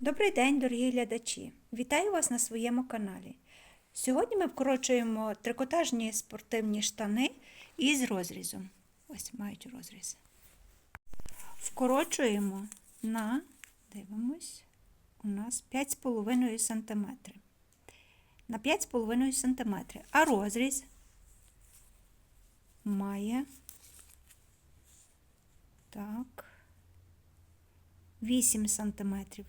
Добрий день, дорогі глядачі! Вітаю вас на своєму каналі. Сьогодні ми вкорочуємо трикотажні спортивні штани із розрізом. Ось мають розріз. Вкорочуємо на, дивимось, у нас 5,5 см. На 5,5 см. А розріз має так, 8 сантиметрів.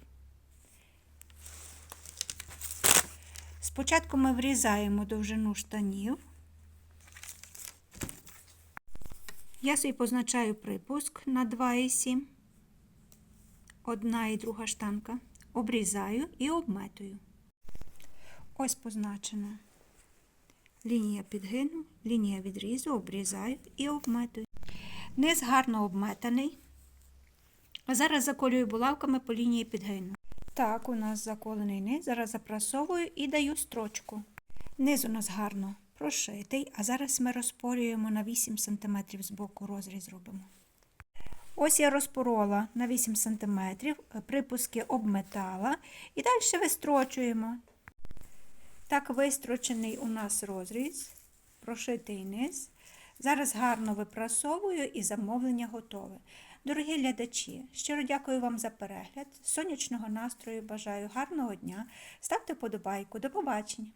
Спочатку ми врізаємо довжину штанів. Я собі позначаю припуск на 2,7. Одна і друга штанка. Обрізаю і обметую. Ось позначена лінія підгину, лінія відрізу, обрізаю і обметую. Низ гарно обметаний. Зараз заколюю булавками по лінії підгину. Так, у нас заколений низ. Зараз запрасовую і даю строчку. Низ у нас гарно прошитий, а зараз ми розпорюємо на 8 см з боку розріз робимо. Ось я розпорола на 8 см, припуски обметала і далі вистрочуємо. Так, вистрочений у нас розріз, прошитий низ. Зараз гарно випрасовую і замовлення готове. Дорогі глядачі, щиро дякую вам за перегляд. Сонячного настрою бажаю гарного дня. Ставте подобайку. До побачення!